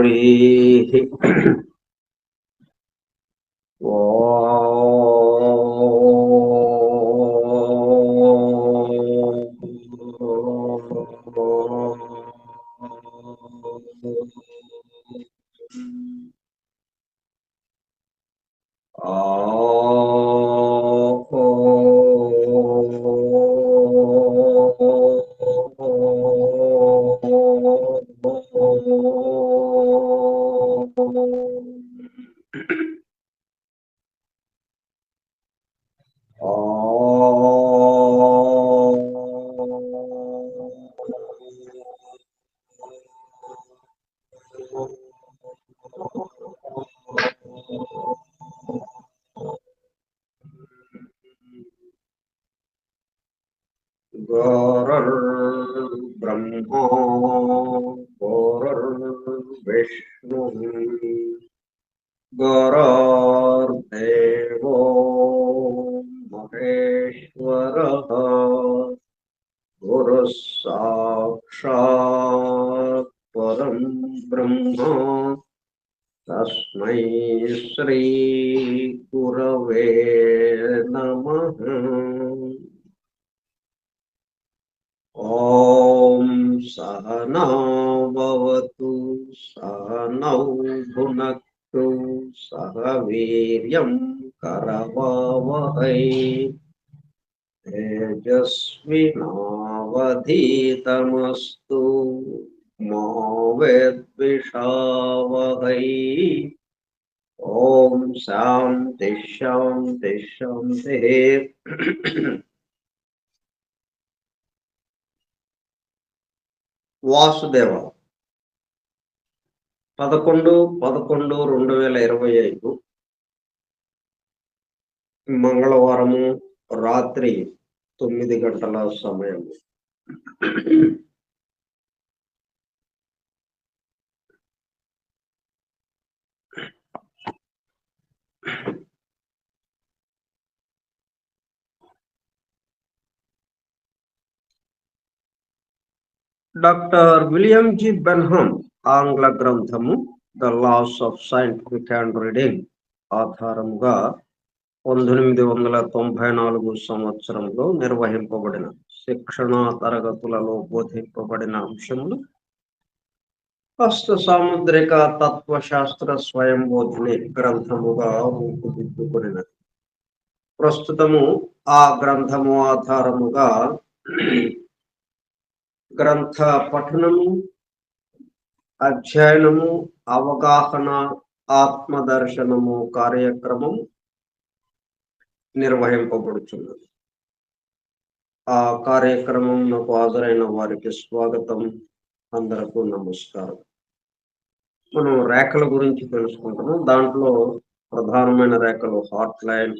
ริ โอ करवावहै तेजस्विनावधीतमस्तु मा विद्विषावहै ॐ शान्ति शान्ति शान्तिः వాసుదేవ పదకొండు పదకొండు రెండు వేల ఇరవై ఐదు మంగళవారము రాత్రి తొమ్మిది గంటల సమయం. డాక్టర్ విలియం జి బెన్హమ్ ఆంగ్ల గ్రంథము the laws of scientific hand reading ఆధారముగా పంతొమ్మిది వందల తొంభై నాలుగు సంవత్సరంలో నిర్వహింపబడిన శిక్షణ తరగతులలో బోధింపబడిన అంశములు హస్త సాముద్రిక తత్వశాస్త్ర స్వయం బోధిని గ్రంథముగా రూపుదిద్దుకున్నది. ప్రస్తుతము ఆ గ్రంథము ఆధారముగా గ్రంథ పఠనము అధ్యయనము అవగాహన ఆత్మదర్శనము కార్యక్రమం నిర్వహింపబడుచున్నది. ఆ కార్యక్రమం నాకు హాజరైన వారికి స్వాగతం అందరకు నమస్కారం. మనం రేఖల గురించి తెలుసుకుంటున్నాం దాంట్లో ప్రధానమైన రేఖలు హాట్ లైన్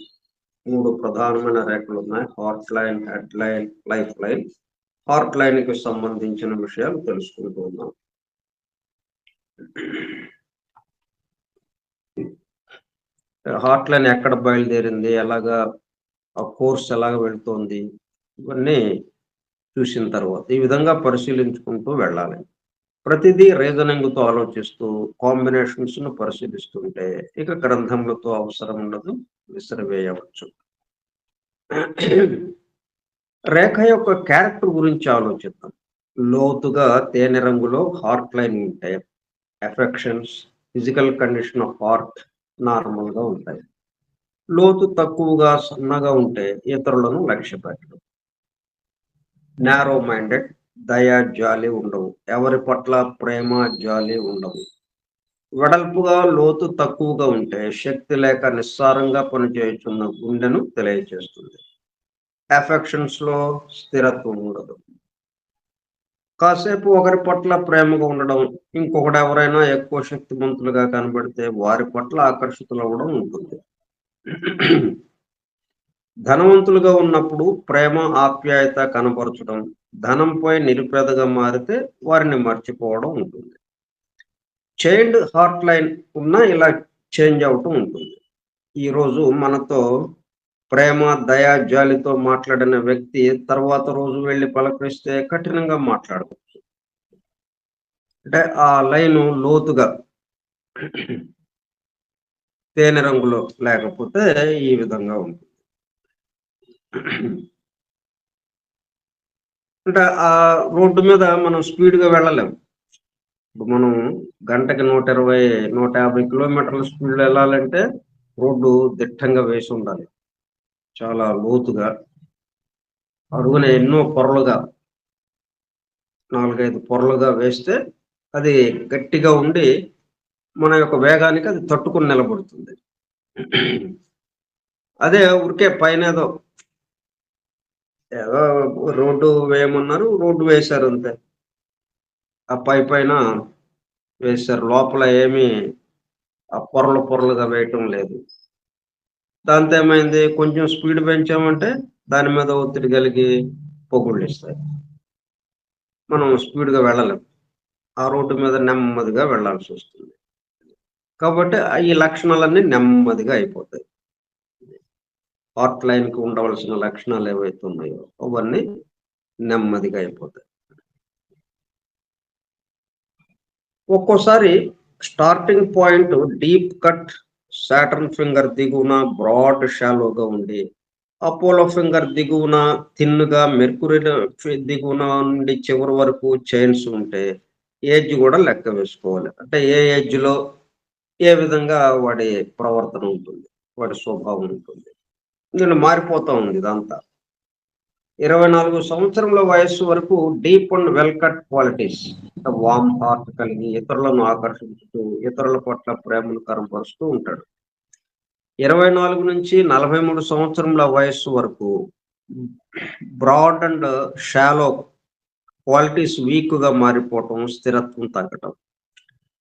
మూడు ప్రధానమైన రేఖలు ఉన్నాయి. Heart line head line life line. Heart లైన్కి సంబంధించిన విషయాలు తెలుసుకుంటూ ఉన్నాం. హార్ట్ లైన్ ఎక్కడ బయలుదేరింది? ఎలాగా ఆ కోర్స్ ఎలాగ వెళుతోంది? ఇవన్నీ చూసిన తర్వాత ఈ విధంగా పరిశీలించుకుంటూ వెళ్ళాలి. ప్రతిదీ రీజనింగ్తో ఆలోచిస్తూ కాంబినేషన్స్ను పరిశీలిస్తుంటే ఇక గ్రంథములతో అవసరం ఉండదు విసిరివేయవచ్చు. రేఖ యొక్క క్యారెక్టర్ గురించి ఆలోచిద్దాం. లోతుగా తేనె రంగులో హార్ట్ లైన్ ఉంటాయి. Affections physical condition of heart నార్మల్గా ఉంటాయి. లోతు తక్కువగా సన్నగా ఉంటే ఇతరులను లక్ష్య పెట్టడం నారో మైండెడ్ దయా జాలి ఉండవు. ఎవరి పట్ల ప్రేమ జాలి ఉండవు. వెడల్పుగా లోతు తక్కువగా ఉంటే శక్తి లేక నిస్సారంగా పనిచేస్తున్న గుండెను తెలియజేస్తుంది ఎఫెక్షన్స్లో స్థిరత్వం ఉండదు. కాసేపు ఒకరి పట్ల ప్రేమగా ఉండడం ఇంకొకటి ఎవరైనా ఎక్కువ శక్తివంతులుగా కనబడితే వారి పట్ల ఆకర్షితులు అవ్వడం ఉంటుంది. ధనవంతులుగా ఉన్నప్పుడు ప్రేమ ఆప్యాయత కనపరచడం ధనంపై నిరుపేదగా మారితే వారిని మర్చిపోవడం ఉంటుంది. చైల్డ్ హార్ట్ లైన్ ఉన్నా ఇలా చేంజ్ అవటం ఉంటుంది. ఈరోజు మనతో ప్రేమ దయా జాలితో మాట్లాడిన వ్యక్తి తర్వాత రోజు వెళ్ళి పలకరిస్తే కఠినంగా మాట్లాడవచ్చు. అంటే ఆ లైన్ లోతుగా తేనె రంగులో లేకపోతే ఈ విధంగా ఉంటుంది. అంటే ఆ రోడ్డు మీద మనం స్పీడ్గా వెళ్ళలేము ఇప్పుడు మనం గంటకి నూట ఇరవై నూట యాభై కిలోమీటర్ల స్పీడ్లో వెళ్ళాలంటే రోడ్డు దిట్టంగా వేసి ఉండాలి. చాలా లోతుగా అడుగున ఎన్నో పొరలుగా నాలుగైదు పొరలుగా వేస్తే అది గట్టిగా ఉండి మన యొక్క వేగానికి అది తట్టుకుని నిలబడుతుంది. అదే ఊరికే పైన ఏదో ఏదో రోడ్డు వేయమన్నారు రోడ్డు వేశారు అంతే. ఆ పై పైన వేశారు లోపల ఏమి ఆ పొరలు పొరలుగా వేయటం లేదు. దాంతో ఏమైంది? కొంచెం స్పీడ్ పెంచామంటే దాని మీద ఒత్తిడి కలిగి పొగుళ్ళు ఇస్తాయి. మనం స్పీడ్గా వెళ్ళలేము ఆ రోడ్డు మీద నెమ్మదిగా వెళ్ళాల్సి వస్తుంది. కాబట్టి ఈ లక్షణాలన్నీ నెమ్మదిగా అయిపోతాయి. హార్ట్ లైన్కి ఉండవలసిన లక్షణాలు ఏవైతే ఉన్నాయో అవన్నీ నెమ్మదిగా అయిపోతాయి. ఒక్కోసారి starting point deep cut Saturn finger దిగువన బ్రాడ్ షాలోగా ఉండి అపోలో ఫింగర్ దిగువన థిన్గా మెర్కురీ దిగువన నుండి చివరి వరకు చైన్స్ ఉంటే ఏజ్ కూడా లెక్క వేసుకోవాలి. అంటే ఏ ఏజ్లో ఏ విధంగా వాడి ప్రవర్తన ఉంటుంది వాడి స్వభావం ఉంటుంది. నేను మారిపోతూ ఉంది ఇదంతా. ఇరవై నాలుగు సంవత్సరముల వయస్సు వరకు deep and well cut qualities warm heart కలిగి ఇతరులను ఆకర్షించుతూ ఇతరుల పట్ల ప్రేమను కనపరుస్తూ ఉంటాడు. ఇరవై నాలుగు నుంచి నలభై మూడు సంవత్సరముల వయస్సు వరకు బ్రాడ్ అండ్ షాలో క్వాలిటీస్ వీక్గా మారిపోవటం స్థిరత్వం తగ్గటం.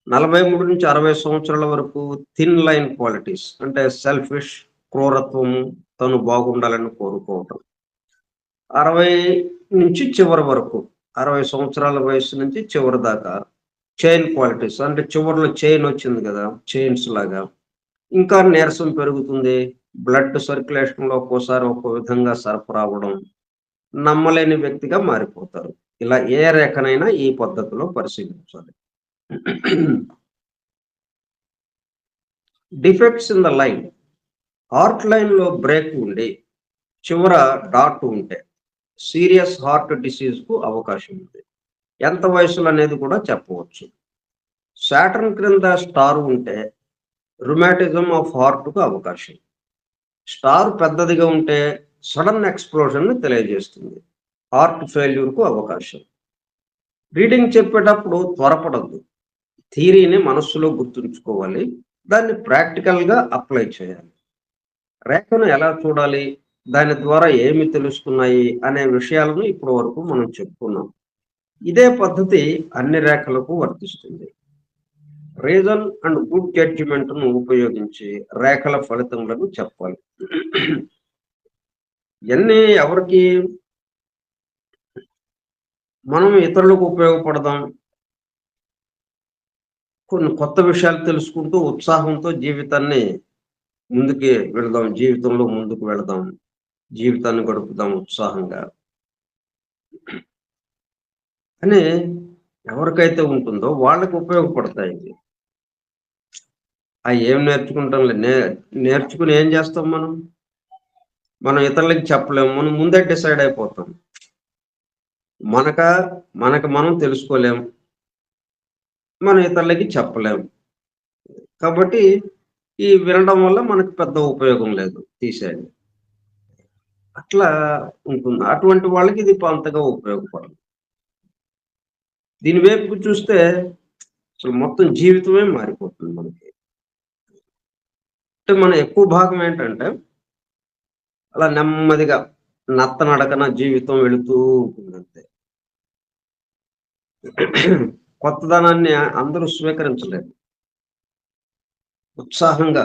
నలభై మూడు నుంచి అరవై సంవత్సరాల వరకు థిన్ లైన్ క్వాలిటీస్ అంటే సెల్ఫిష్ క్రూరత్వము తను బాగుండాలని కోరుకోవటం. అరవై నుంచి చివరి వరకు అరవై సంవత్సరాల వయసు నుంచి చివరి దాకా చైన్ క్వాలిటీస్ అంటే చివరిలో చైన్ వచ్చింది కదా చైన్స్ లాగా. ఇంకా నీరసం పెరుగుతుంది బ్లడ్ సర్క్యులేషన్లో ఒక్కోసారి ఒక్కో విధంగా సరఫరావడం నమ్మలేని వ్యక్తిగా మారిపోతారు. ఇలా ఏ రేఖనైనా ఈ పద్ధతిలో పరిశీలించాలి. Defects in the line. Heart లైన్లో బ్రేక్ ఉండి చివర డాట్ ఉంటే సీరియస్ హార్ట్ డిసీజ్కు అవకాశం ఉంది. ఎంత వయసులో అనేది కూడా చెప్పవచ్చు. శాటర్న్ క్రింద స్టార్ ఉంటే రుమాటిజం ఆఫ్ హార్ట్కు అవకాశం. స్టార్ పెద్దదిగా ఉంటే సడన్ ఎక్స్ప్లోజన్ తెలియజేస్తుంది. హార్ట్ ఫెయిల్యూర్కు అవకాశం. రీడింగ్ చెప్పేటప్పుడు త్వరపడద్దు. థీరీని మనస్సులో గుర్తుంచుకోవాలి. దాన్ని ప్రాక్టికల్గా అప్లై చేయాలి. రేఖను ఎలా చూడాలి? దాని ద్వారా ఏమి తెలుస్తున్నాయి అనే విషయాలను ఇప్పటి వరకు మనం చెప్పుకున్నాం. ఇదే పద్ధతి అన్ని రేఖలకు వర్తిస్తుంది. రీజన్ అండ్ గుడ్ జడ్జిమెంట్ను ఉపయోగించి రేఖల ఫలితములను చెప్పాలి. ఇవన్నీ ఎవరికి మనం ఇతరులకు ఉపయోగపడదాం? కొన్ని కొత్త విషయాలు తెలుసుకుంటూ ఉత్సాహంతో జీవితాన్ని ముందుకి వెళదాం జీవితంలో ముందుకు వెళదాం. జీవితాన్ని గడుపుతాం ఉత్సాహంగా. అని ఎవరికైతే ఉంటుందో వాళ్ళకి ఉపయోగపడతాయి ఇది ఆ ఏం నేర్చుకుంటాం నే నేర్చుకుని ఏం చేస్తాం మనం? మనం ఇతరులకి చెప్పలేము మనం ముందే డిసైడ్ అయిపోతాం. మనక మనకు మనం తెలుసుకోలేం మనం ఇతరులకి చెప్పలేం. కాబట్టి ఈ వినడం వల్ల మనకు పెద్ద ఉపయోగం లేదు తీసేయండి. అట్లా ఉంటుంది. అటువంటి వాళ్ళకి ఇది అంతగా ఉపయోగపడదు. దీని వైపు చూస్తే అసలు మొత్తం జీవితమే మారిపోతుంది మనకి. అంటే మన ఎక్కువ భాగం ఏంటంటే అలా నెమ్మదిగా నత్త నడకన జీవితం వెళుతూ ఉంటుంది అంతే. కొత్తదనాన్ని అందరూ స్వీకరించలేదు ఉత్సాహంగా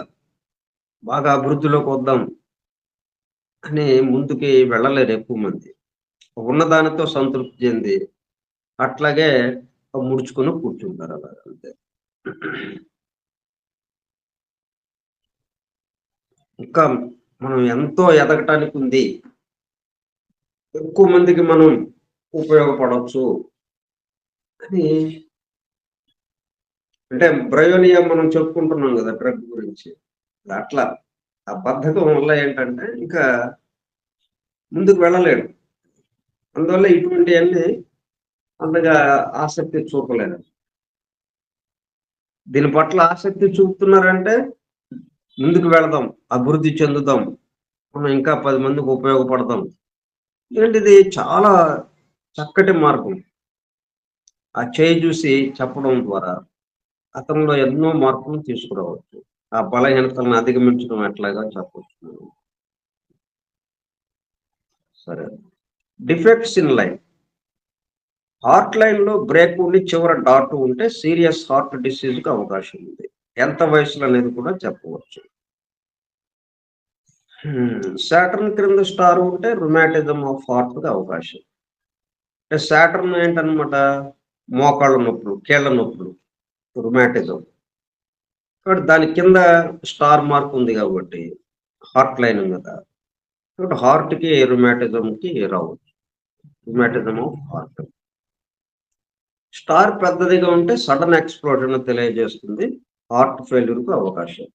బాగా అభివృద్ధిలోకి వద్దాం. అని ముందుకి వెళ్ళలేరు ఎక్కువ మంది. ఉన్నదానితో సంతృప్తి చెంది అట్లాగే ముడుచుకొని కూర్చుంటారు అలా అంతే. ఇంకా మనం ఎంతో ఎదగటానికి ఉంది. ఎక్కువ మందికి మనం ఉపయోగపడవచ్చు. అని అంటే బ్రయోనియా మనం చెప్పుకుంటున్నాం కదా డ్రగ్ గురించి. అట్లా ఆ బద్ధకం వల్ల ఏంటంటే ఇంకా ముందుకు వెళ్ళలేడు. అందువల్ల ఇటువంటివన్నీ అంతగా ఆసక్తి చూపలేదు. దీని పట్ల ఆసక్తి చూపుతున్నారంటే ముందుకు వెళదాం అభివృద్ధి చెందుదాం మనం ఇంకా పది మందికి ఉపయోగపడతాం ఏంటిది చాలా చక్కటి మార్గం. ఆ చేయి చూసి చెప్పడం ద్వారా అతనిలో ఎన్నో మార్పులు తీసుకురావచ్చు. ఆ బలహీనతలను అధిగమించడం ఎట్లాగా చెప్పవచ్చు సరే. Defects in line. హార్ట్ లైన్లో బ్రేక్ ఉండి చివర డాట్ ఉంటే సీరియస్ హార్ట్ డిసీజ్కి అవకాశం ఉంది. ఎంత వయసులో అనేది కూడా చెప్పవచ్చు. సాటర్న్ క్రింద స్టార్ ఉంటే రొమాటిజం ఆఫ్ హార్ట్కి అవకాశం. అంటే సాటర్న్ ఏంటనమాట మోకాళ్ళ నొప్పులు కీళ్ళ నొప్పులు రొమాటిజం. కాబట్టి దాని కింద స్టార్ మార్క్ ఉంది కాబట్టి హార్ట్ లైన్ కదా. కాబట్టి హార్ట్కి రొమాటిజం కి రావచ్చు. రొమాటిజం ఆఫ్ హార్ట్ స్టార్ పెద్దదిగా ఉంటే సడన్ ఎక్స్ప్లోజన్ తెలియజేస్తుంది హార్ట్ ఫెయిల్యూర్కు అవకాశం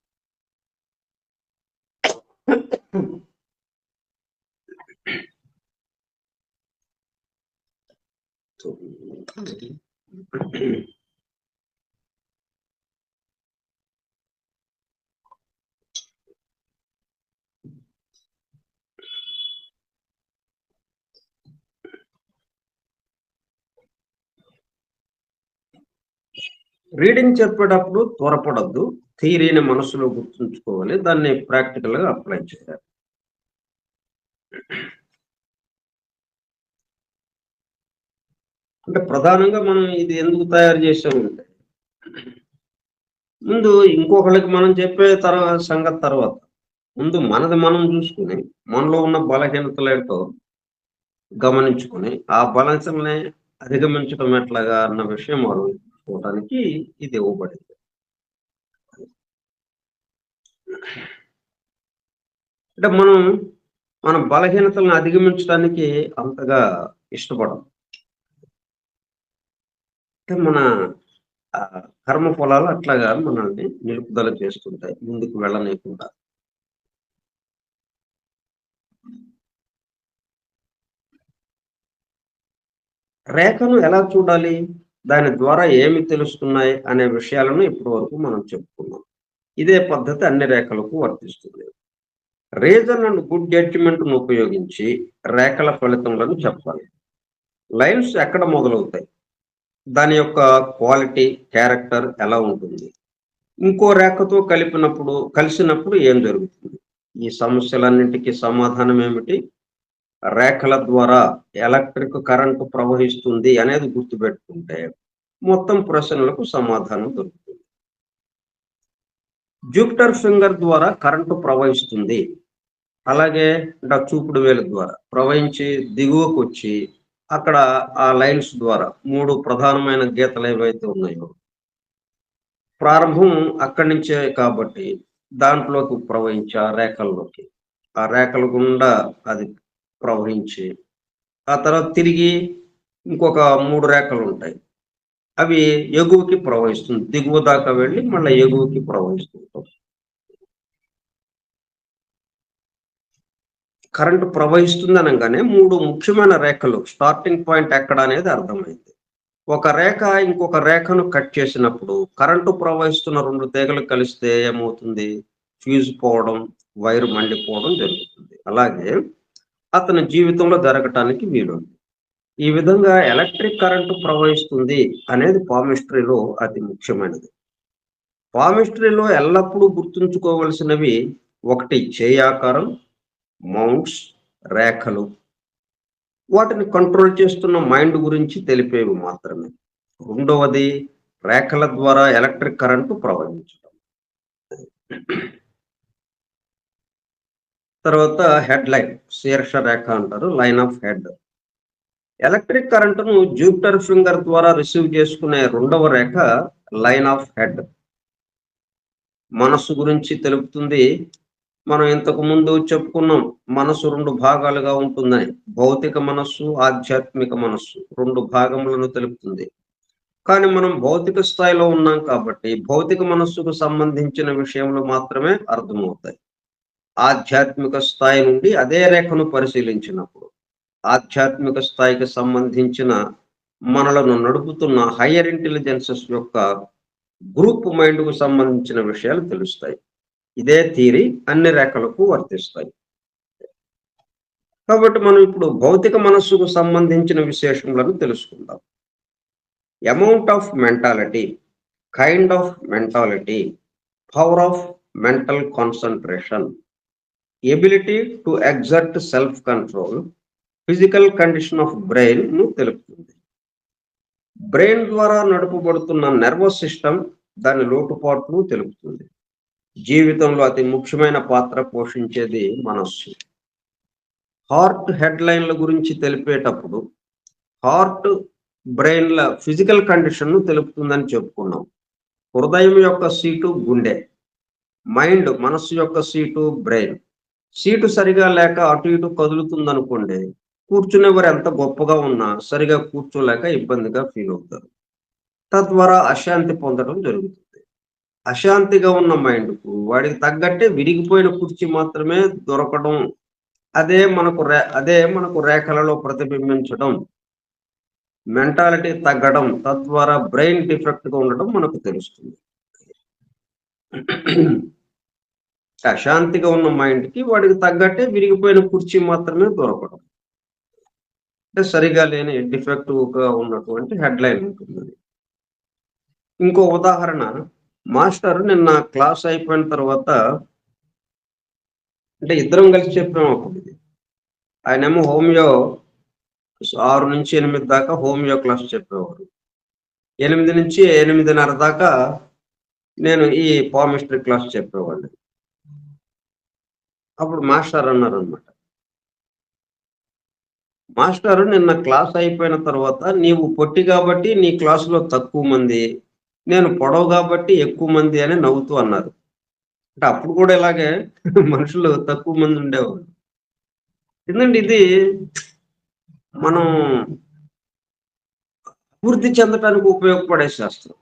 రీడింగ్ చెప్పేటప్పుడు త్వరపడద్దు. థియరీని మనసులో గుర్తుంచుకోవాలి. దాన్ని ప్రాక్టికల్గా అప్లై చేయాలి. అంటే ప్రధానంగా మనం ఇది ఎందుకు తయారు చేసామంటే ముందు ఇంకొకళ్ళకి మనం చెప్పే తర్వాత సంగతి తర్వాత. ముందు మనది మనం చూసుకుని మనలో ఉన్న బలహీనతలు ఏంటో గమనించుకుని ఆ బలహీనతల్ని అధిగమించడం ఎట్లాగా అన్న విషయం చేసుకోవటానికి ఇది ఇవ్వబడింది. అంటే మనం మన బలహీనతలను అధిగమించడానికి అంతగా ఇష్టపడం అంటే మన కర్మ ఫలాలు అట్లాగా మనల్ని నిలుపుదల చేస్తుంటాయి. ముందుకు వెళ్ళనీయకుండా. రేఖను ఎలా చూడాలి? దాని ద్వారా ఏమి తెలుస్తున్నాయి అనే విషయాలను ఇప్పటి వరకు మనం చెప్పుకున్నాం. ఇదే పద్ధతి అన్ని రేఖలకు వర్తిస్తుంది. రీజన్ అండ్ గుడ్ జడ్జిమెంట్ను ఉపయోగించి రేఖల ఫలితములను చెప్పాలి. లైన్స్ ఎక్కడ మొదలవుతాయి? దాని యొక్క క్వాలిటీ క్యారెక్టర్ ఎలా ఉంటుంది? ఇంకో రేఖతో కలిపినప్పుడు కలిసినప్పుడు ఏం జరుగుతుంది? ఈ సమస్యలన్నింటికీ సమాధానం ఏమిటి? రేఖల ద్వారా ఎలక్ట్రిక్ కరెంటు ప్రవహిస్తుంది అనేది గుర్తుపెట్టుకుంటే మొత్తం ప్రశ్నలకు సమాధానం దొరుకుతుంది. జూపిటర్ ఫింగర్ ద్వారా కరెంటు ప్రవహిస్తుంది. అలాగే అంటే చూపుడు వేలు ద్వారా ప్రవహించి దిగువకు వచ్చి అక్కడ ఆ లైన్స్ ద్వారా మూడు ప్రధానమైన గీతలు ఏవైతే ఉన్నాయో ప్రారంభం అక్కడి నుంచే కాబట్టి దాంట్లోకి ప్రవహించి ఆ రేఖల్లోకి. ఆ రేఖల గుండా అది ప్రవహించి ఆ తర్వాత తిరిగి ఇంకొక మూడు రేఖలు ఉంటాయి. అవి ఎగువకి ప్రవహిస్తుంది. దిగువ దాకా వెళ్ళి మళ్ళీ ఎగువకి ప్రవహిస్తుంటాం కరెంటు ప్రవహిస్తుంది అనగానే మూడు ముఖ్యమైన రేఖలు స్టార్టింగ్ పాయింట్ ఎక్కడ అనేది అర్థమైంది. ఒక రేఖ ఇంకొక రేఖను కట్ చేసినప్పుడు కరెంటు ప్రవహిస్తున్న రెండు తీగలు కలిస్తే ఏమవుతుంది? ఫ్యూజ్ పోవడం వైర్ మండిపోవడం జరుగుతుంది. అలాగే అతని జీవితంలో జరగటానికి వీలుంది ఈ విధంగా ఎలక్ట్రిక్ కరెంటు ప్రవహిస్తుంది అనేది పామిస్ట్రీలో అతి ముఖ్యమైనది. పామిస్ట్రీలో ఎల్లప్పుడూ గుర్తుంచుకోవలసినవి ఒకటి చేయాకారం మౌంట్స్ రేఖలు. వాటిని కంట్రోల్ చేస్తున్న మైండ్ గురించి తెలిపేవి మాత్రమే. రెండవది రేఖల ద్వారా ఎలక్ట్రిక్ కరెంటు ప్రవహించడం తర్వాత హెడ్ లైన్ శీర్ష రేఖ అంటారు లైన్ ఆఫ్ హెడ్. ఎలక్ట్రిక్ కరెంటును జూపిటర్ ఫింగర్ ద్వారా రిసీవ్ చేసుకునే రెండవ రేఖ లైన్ ఆఫ్ హెడ్. మనస్సు గురించి తెలుపుతుంది. మనం ఇంతకు ముందు చెప్పుకున్నాం మనసు రెండు భాగాలుగా ఉంటుందని. భౌతిక మనస్సు ఆధ్యాత్మిక మనస్సు రెండు భాగములను తెలుపుతుంది. కానీ మనం భౌతిక స్థాయిలో ఉన్నాం కాబట్టి భౌతిక మనస్సుకు సంబంధించిన విషయంలో మాత్రమే అర్థమవుతాయి. ఆధ్యాత్మిక స్థాయి నుండి అదే రేఖను పరిశీలించినప్పుడు ఆధ్యాత్మిక స్థాయికి సంబంధించిన మనలను నడుపుతున్న హయ్యర్ ఇంటెలిజెన్సెస్ యొక్క గ్రూప్ మైండ్కు సంబంధించిన విషయాలు తెలుస్తాయి. ఇదే థీరీ అన్ని రేఖలకు వర్తిస్తాయి. కాబట్టి మనం ఇప్పుడు భౌతిక మనస్సుకు సంబంధించిన విశేషములను తెలుసుకుందాం. Amount of mentality kind of mentality power of mental concentration ability to exert self control physical condition of బ్రెయిన్ను తెలుపుతుంది. బ్రెయిన్ ద్వారా నడుపబడుతున్న నర్వస్ సిస్టమ్ దాని లోటుపాట్లు తెలుపుతుంది. జీవితంలో అతి ముఖ్యమైన పాత్ర పోషించేది మనస్సు. హార్ట్ హెడ్లైన్ల గురించి తెలిపేటప్పుడు హార్ట్ బ్రెయిన్ల ఫిజికల్ కండిషన్ను తెలుపుతుందని చెప్పుకున్నాం. హృదయం యొక్క సీటు గుండె మైండ్ మనస్సు యొక్క సీటు బ్రెయిన్ సీటు సరిగా లేక అటు ఇటు కదులుతుంది అనుకోండి కూర్చునేవారు ఎంత గొప్పగా ఉన్నా సరిగా కూర్చోలేక ఇబ్బందిగా ఫీల్ అవుతారు. తద్వారా అశాంతి పొందడం జరుగుతుంది. అశాంతిగా ఉన్న మైండ్కు వాడికి తగ్గట్టే విరిగిపోయిన కుర్చీ మాత్రమే దొరకడం అదే మనకు రే అదే మనకు రేఖలలో ప్రతిబింబించడం మెంటాలిటీ తగ్గడం తద్వారా బ్రెయిన్ డిఫెక్ట్గా ఉండడం మనకు తెలుస్తుంది. అశాంతిగా ఉన్న మైండ్కి వాడికి తగ్గట్టే విరిగిపోయిన కుర్చీ మాత్రమే దొరకడం. అంటే సరిగా లేని డిఫెక్టివ్గా ఉన్నటువంటి హెడ్లైన్ ఉంటుంది ఇంకో ఉదాహరణ మాస్టర్ నిన్న క్లాస్ అయిపోయిన తర్వాత అంటే ఇద్దరం కలిసి చెప్పాము అప్పుడు ఇది. ఆయనేమో హోమియో ఆరు నుంచి ఎనిమిది దాకా హోమియో క్లాస్ చెప్పేవారు. ఎనిమిది నుంచి ఎనిమిదిన్నర దాకా నేను ఈ పామిస్ట్రీ క్లాస్ చెప్పేవాడిని. అప్పుడు మాస్టర్ అన్నారు అనమాట మాస్టర్ నిన్న క్లాస్ అయిపోయిన తర్వాత నీవు పొట్టి కాబట్టి నీ క్లాసులో తక్కువ మంది నేను పొడవు కాబట్టి ఎక్కువ మంది అని నవ్వుతూ అన్నారు. అంటే అప్పుడు కూడా ఇలాగే మనుషులు తక్కువ మంది ఉండేవారు ఎందుకంటే ఇది మనం అభివృద్ధి చెందటానికి ఉపయోగపడే శాస్త్రం.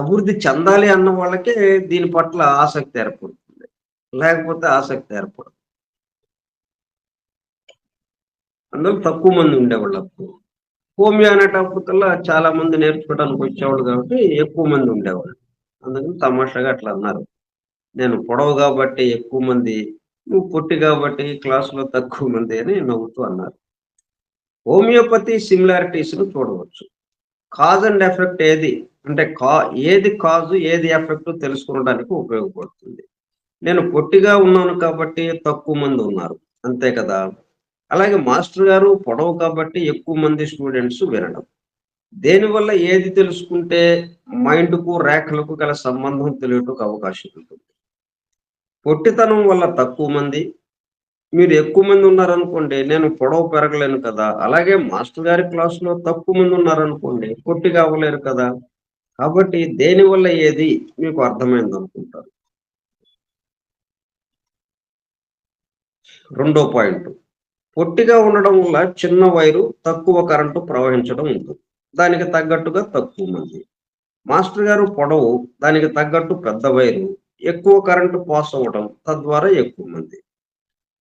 అభివృద్ధి చెందాలి అన్న వాళ్ళకే దీని పట్ల ఆసక్తి ఏర్పడుతుంది. లేకపోతే ఆసక్తి ఏర్పడదు. అందులో తక్కువ మంది ఉండేవాళ్ళు అప్పుడు. హోమియో అనేటప్పటికల్లా చాలా మంది నేర్చుకోవడానికి వచ్చేవాళ్ళు కాబట్టి ఎక్కువ మంది ఉండేవాళ్ళు. అందుకని తమాషాగా అట్లా అన్నారు. నేను పొడవు కాబట్టి ఎక్కువ మంది నువ్వు పొట్టి కాబట్టి క్లాసులో తక్కువ మంది అని నవ్వుతూ అన్నారు. హోమియోపతి సిమిలారిటీస్ను చూడవచ్చు. కాజ్ అండ్ ఎఫెక్ట్ ఏది? అంటే కా ఏది కాజు ఏది ఎఫెక్ట్ తెలుసుకోవడానికి ఉపయోగపడుతుంది. నేను పొట్టిగా ఉన్నాను కాబట్టి తక్కువ మంది ఉన్నారు. అంతే కదా? అలాగే మాస్టర్ గారు పొడవు కాబట్టి ఎక్కువ మంది స్టూడెంట్స్ వినడం. దేనివల్ల ఏది తెలుసుకుంటే మైండ్కు రేఖలకు గల సంబంధం తెలియటకు అవకాశం ఉంటుంది. పొట్టితనం వల్ల తక్కువ మంది. మీరు ఎక్కువ మంది ఉన్నారనుకోండి నేను పొడవు పెరగలేను కదా? అలాగే మాస్టర్ గారి క్లాసులో తక్కువ మంది ఉన్నారనుకోండి పొట్టిగా అవ్వలేరు కదా? కాబట్టి దేని వల్ల ఏది మీకు అర్థమైంది అనుకుంటారు రెండో పాయింట్. పొట్టిగా ఉండడం వల్ల చిన్న వైరు తక్కువ కరెంటు ప్రవహించడం ఉంటుంది దానికి తగ్గట్టుగా తక్కువ మంది. మాస్టర్ గారు పొడవు దానికి తగ్గట్టు పెద్ద వైరు ఎక్కువ కరెంటు పాస్ అవ్వడం తద్వారా ఎక్కువ మంది.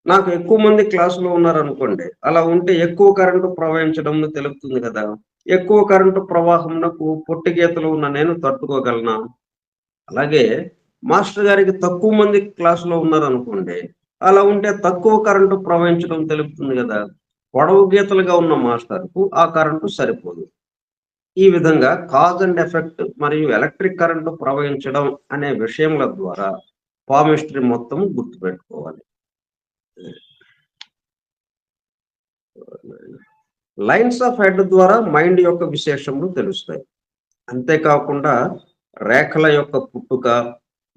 నాకు ఎక్కువ మంది క్లాసులో ఉన్నారనుకోండి అలా ఉంటే ఎక్కువ కరెంటు ప్రవహించడం తెలుపుతుంది కదా. ఎక్కువ కరెంటు ప్రవాహంకు పొట్టి గీతలు ఉన్న నేను తట్టుకోగలనా? అలాగే మాస్టర్ గారికి తక్కువ మంది క్లాసులో ఉన్నారనుకోండి అలా ఉంటే తక్కువ కరెంటు ప్రవహించడం తెలుపుతుంది కదా. పొడవు గీతలుగా ఉన్న మాస్టర్కు ఆ కరెంటు సరిపోదు. ఈ విధంగా కాజ్ అండ్ ఎఫెక్ట్ మరియు ఎలక్ట్రిక్ కరెంటు ప్రవహించడం అనే విషయముల ద్వారా పామిస్ట్రీ మొత్తం గుర్తుపెట్టుకోవాలి. లైన్స్ ఆఫ్ హెడ్ ద్వారా మైండ్ యొక్క విశేషములు తెలుస్తాయి. అంతేకాకుండా రేఖల యొక్క పుట్టుక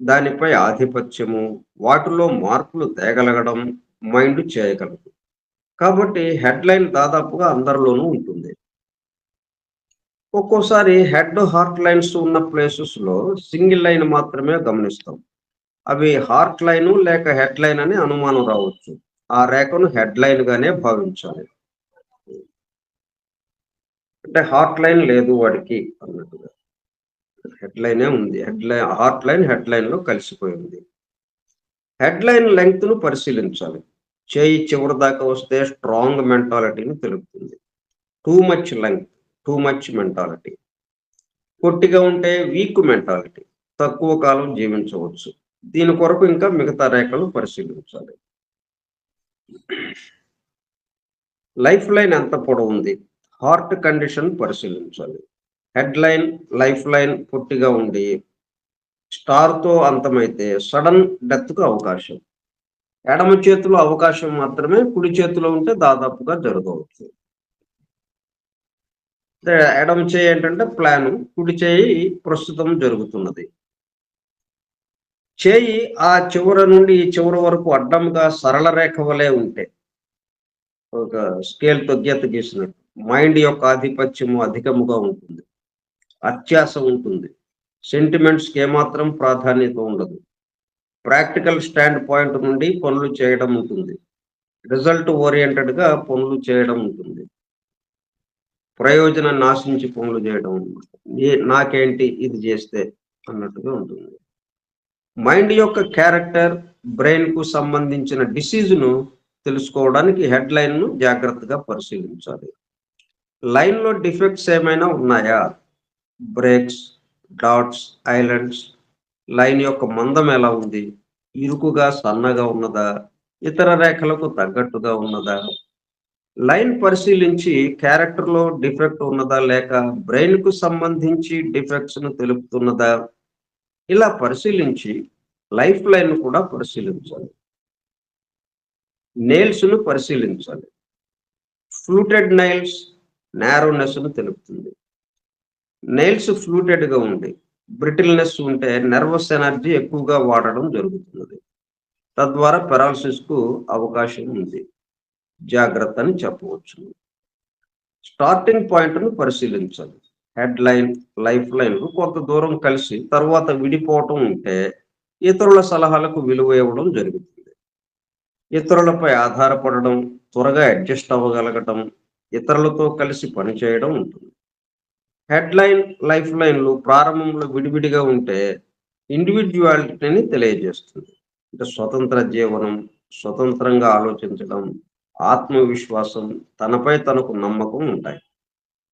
దానిపై ఆధిపత్యము వాటిలో మార్పులు తేగలగడం మైండ్ చేయగలదు. కాబట్టి హెడ్లైన్ దాదాపుగా అందరిలోనూ ఉంటుంది. ఒక్కోసారి హెడ్ హార్ట్ లైన్స్ ఉన్న ప్లేసెస్లో సింగిల్ లైన్ మాత్రమే గమనిస్తాం. అవి హార్ట్ లైను లేక హెడ్ లైన్ అని అనుమానం రావచ్చు. ఆ రేఖను హెడ్ లైన్ గానే భావించాలి. అంటే హార్ట్ లైన్ లేదు వాడికి అన్నట్టుగా. హెడ్ లైనే ఉంది. Head line heart line head లైన్లో కలిసిపోయింది హెడ్ లైన్ లెంగ్త్ను పరిశీలించాలి. చేయి చివరి దాకా వస్తే స్ట్రాంగ్ మెంటాలిటీని తెలుపుతుంది. Too much length too much mentality. పొట్టిగా ఉంటే వీక్ మెంటాలిటీ తక్కువ కాలం జీవించవచ్చు. దీని కొరకు ఇంకా మిగతా రేఖలు పరిశీలించాలి. లైఫ్ లైన్ ఎంత పొడవుంది? హార్ట్ కండిషన్ పరిశీలించాలి. హెడ్ లైన్ లైఫ్ లైన్ పొట్టిగా ఉండి స్టార్తో అంతమైతే సడన్ డెత్కు అవకాశం. ఎడమ చేతిలో అవకాశం మాత్రమే కుడి చేతిలో ఉంటే దాదాపుగా జరగవచ్చు. ఎడమ చేయి ఏంటంటే ప్లాన్ కుడి చేయి ప్రస్తుతం జరుగుతున్నది. చేయి ఆ చివర నుండి ఈ చివరి వరకు అడ్డంగా సరళ రేఖ వలె ఉంటే ఒక స్కేల్తో గీత గీసినట్టు మైండ్ యొక్క ఆధిపత్యము అధికముగా ఉంటుంది. అత్యాస ఉంటుంది. సెంటిమెంట్స్కి ఏమాత్రం ప్రాధాన్యత ఉండదు. ప్రాక్టికల్ స్టాండ్ పాయింట్ నుండి పనులు చేయడం ఉంటుంది. రిజల్ట్ ఓరియంటెడ్గా పనులు చేయడం ఉంటుంది. ప్రయోజనాన్ని ఆశించి పనులు చేయడం నాకేంటి ఇది చేస్తే అన్నట్టుగా ఉంటుంది. మైండ్ యొక్క క్యారెక్టర్ బ్రెయిన్కు సంబంధించిన డిసీజ్ను తెలుసుకోవడానికి హెడ్ లైన్ను జాగ్రత్తగా పరిశీలించాలి. లైన్లో డిఫెక్ట్స్ ఏమైనా ఉన్నాయా? Breaks dots islands. లైన్ యొక్క మందం ఎలా ఉంది? ఇరుకుగా సన్నగా ఉన్నదా? ఇతర రేఖలకు తగ్గట్టుగా ఉన్నదా? లైన్ పరిశీలించి క్యారెక్టర్లో డిఫెక్ట్ ఉన్నదా లేక బ్రెయిన్కు సంబంధించి డిఫెక్ట్స్ను తెలుపుతున్నదా? ఇలా పరిశీలించి లైఫ్ లైన్ కూడా పరిశీలించాలి. నెయిల్స్ను పరిశీలించాలి. ఫ్లూటెడ్ నైల్స్ నేరోనెస్ను తెలుపుతుంది. నెయిల్స్ ఫ్లూటెడ్గా ఉంది బ్రిటిల్నెస్ ఉంటే నర్వస్ ఎనర్జీ ఎక్కువగా వాడడం జరుగుతున్నది. తద్వారా పెరాలసిస్కు అవకాశం ఉంది. జాగ్రత్త అని చెప్పవచ్చు. స్టార్టింగ్ పాయింట్ను పరిశీలించాలి హెడ్ లైన్ లైఫ్ లైన్ కొంత దూరం కలిసి తర్వాత విడిపోవటం ఉంటే ఇతరుల సలహాలకు విలువ ఇవ్వడం జరుగుతుంది. ఇతరులపై ఆధారపడడం త్వరగా అడ్జస్ట్ అవ్వగలగటం ఇతరులతో కలిసి పనిచేయడం ఉంటుంది. హెడ్ లైన్ లైఫ్ లైన్లు ప్రారంభంలో విడివిడిగా ఉంటే ఇండివిజువాలిటీని తెలియజేస్తుంది. అంటే స్వతంత్ర జీవనం స్వతంత్రంగా ఆలోచించడం ఆత్మవిశ్వాసం తనపై తనకు నమ్మకం ఉంటాయి.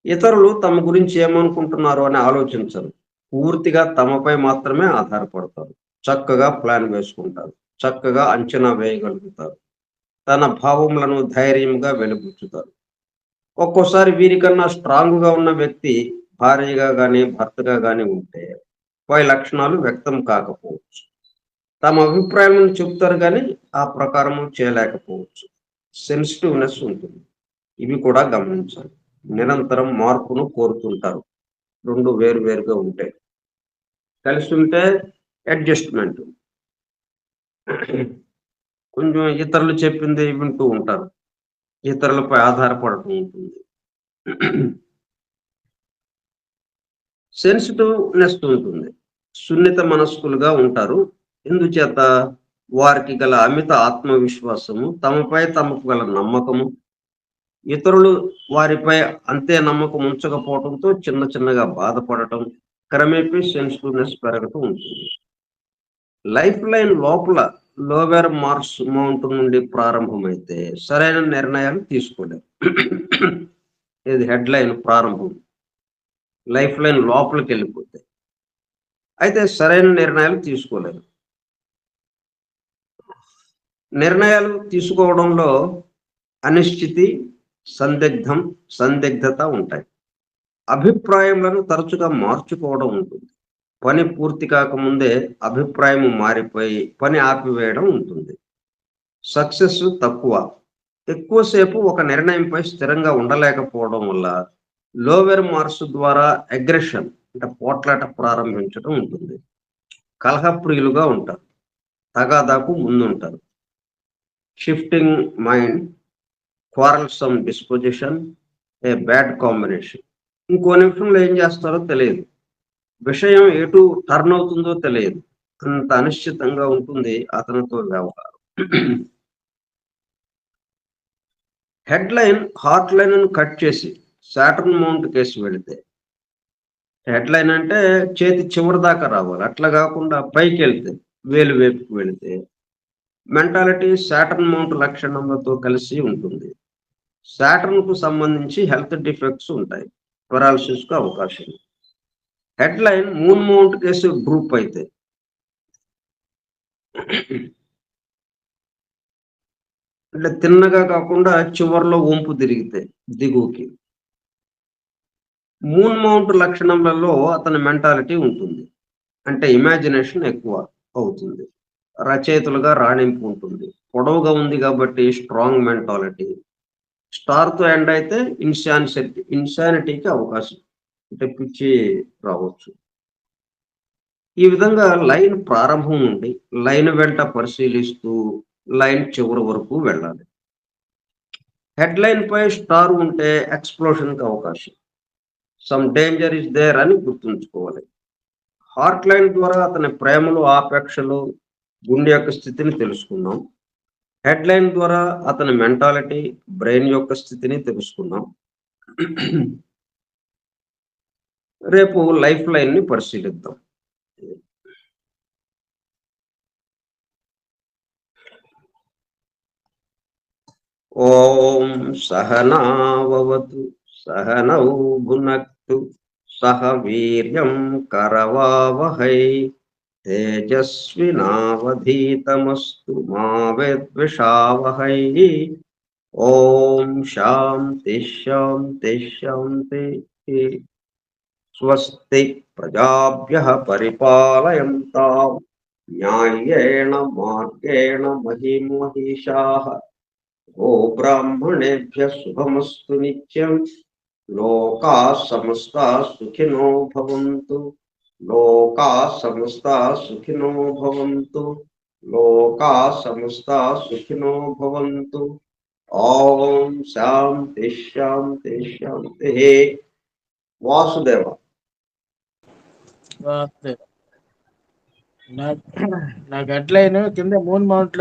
ఇతరులు తమ గురించి ఏమనుకుంటున్నారు అని ఆలోచించరు. పూర్తిగా తమపై మాత్రమే ఆధారపడతారు. చక్కగా ప్లాన్ వేసుకుంటారు. చక్కగా అంచనా వేయగలుగుతారు. తన భావములను ధైర్యంగా వెలుగుచ్చుతారు ఒక్కోసారి వీరికన్నా స్ట్రాంగ్గా ఉన్న వ్యక్తి భార్యగా కానీ భర్తగా కానీ ఉంటే పై లక్షణాలు వ్యక్తం కాకపోవచ్చు. తమ అభిప్రాయం చెప్తారు కానీ ఆ ప్రకారం చేయలేకపోవచ్చు. సెన్సిటివ్నెస్ ఉంటుంది. ఇవి కూడా గమనించాలి. నిరంతరం మార్పును కోరుతుంటారు. రెండు వేరు వేరుగా ఉంటాయి. కలిసి ఉంటే అడ్జస్ట్మెంట్ కొంచెం ఇతరులు చెప్పింది వింటూ ఉంటారు. ఇతరులపై ఆధారపడటం ఉంటుంది. సెన్సిటివ్నెస్ ఉంటుంది. సున్నిత మనస్కులుగా ఉంటారు. ఎందుచేత? వారికి గల అమిత ఆత్మవిశ్వాసము తమపై తమకు గల నమ్మకము ఇతరులు వారిపై అంతే నమ్మకం ఉంచకపోవడంతో చిన్న చిన్నగా బాధపడటం క్రమేపీ సెన్సిటివ్నెస్ పెరగటం ఉంటుంది. లైఫ్ లైన్ లోపల లోవర్ మార్క్స్ మౌంట్ నుండి ప్రారంభమైతే సరైన నిర్ణయాలు తీసుకోలేరు. ఇది హెడ్ లైన్ ప్రారంభం? లైఫ్ లైన్ లోపలికి వెళ్ళిపోతే అయితే సరైన నిర్ణయాలు తీసుకోలేదు. నిర్ణయాలు తీసుకోవడంలో అనిశ్చితి సందిగ్ధం సందిగ్ధత ఉంటాయి. అభిప్రాయములను తరచుగా మార్చుకోవడం ఉంటుంది. పని పూర్తి కాకముందే అభిప్రాయం మారిపోయి పని ఆపివేయడం ఉంటుంది. సక్సెస్ తక్కువ. ఎక్కువసేపు ఒక నిర్ణయంపై స్థిరంగా ఉండలేకపోవడం వల్ల లోవర్ మార్స్ ద్వారా అగ్రెషన్ అంటే పోట్లాట ప్రారంభించడం ఉంటుంది. కలహప్రియులుగా ఉంటారు. తగాదాకు ముందుంటారు. Shifting mind quarrelsome disposition a bad combination. ఇంకో నిమిషంలో ఏం చేస్తారో తెలియదు. విషయం ఎటు టర్న్ అవుతుందో తెలియదు. అంత అనిశ్చితంగా ఉంటుంది అతనితో వ్యవహారం. Head line heart line cut చేసి సాటర్న్ మౌంట్ కేసు వెళితే హెడ్లైన్ అంటే చేతి చివరి దాకా రావాలి. అట్లా కాకుండా పైకి వెళ్తే వేలు వేపుకు వెళితే మెంటాలిటీ సాటర్న్ మౌంట్ లక్షణాలతో కలిసి ఉంటుంది. సాటర్న్కు సంబంధించి హెల్త్ డిఫెక్ట్స్ ఉంటాయి. పెరాలసిస్కు అవకాశం. హెడ్లైన్ మూన్ మౌంట్ కేసు గ్రూప్ అయితే. అంటే తిన్నగా కాకుండా చివర్లో వంపు తిరిగితే దిగువకి. మూన్ మౌంట్ లక్షణంలో అతని మెంటాలిటీ ఉంటుంది. అంటే ఇమాజినేషన్ ఎక్కువ అవుతుంది. రచయితలుగా రాణింపు ఉంటుంది. పొడవుగా ఉంది కాబట్టి స్ట్రాంగ్ మెంటాలిటీ. స్టార్తో ఎండ్ అయితే ఇన్సానిటీ ఇన్సానిటీకి అవకాశం. అంటే పిచ్చి రావచ్చు. ఈ విధంగా లైన్ ప్రారంభం నుండి లైన్ వెంట పరిశీలిస్తూ లైన్ చివరి వరకు వెళ్ళాలి. హెడ్ లైన్ పై స్టార్ ఉంటే ఎక్స్ప్లోషన్కి అవకాశం. సమ్ డేంజర్ ఇస్ దేర్ అని గుర్తుంచుకోవాలి. హార్ట్ లైన్ ద్వారా అతని ప్రేమలు ఆపేక్షలు గుండె యొక్క స్థితిని తెలుసుకున్నాం హెడ్ లైన్ ద్వారా అతని మెంటాలిటీ బ్రెయిన్ యొక్క స్థితిని తెలుసుకున్నాం రేపు లైఫ్ లైన్ని పరిశీలిద్దాం. ఓం సహనావతు సహనౌ భునక్ सह वीर करवावहै। तेजस्वीनावधीतमस्तु मा ओम शांति शांति शांति शान्तिः। स्वस्ति प्रजाभ्यः परिपालयन्ताम् न्याय्येण मार्गेण महिमहिषाः। गोब्राह्मणेभ्यः शुभमस्तु नित्यम्। లోకా సమస్త సుఖినో భవంతు. లోకా సమస్త సుఖినో భవంతు. లోకా సమస్త సుఖినో భవంతు. ఓం శాంతి శాంతి శాంతి. వాసుదేవ. నా నా కింద మూన్ మౌంట్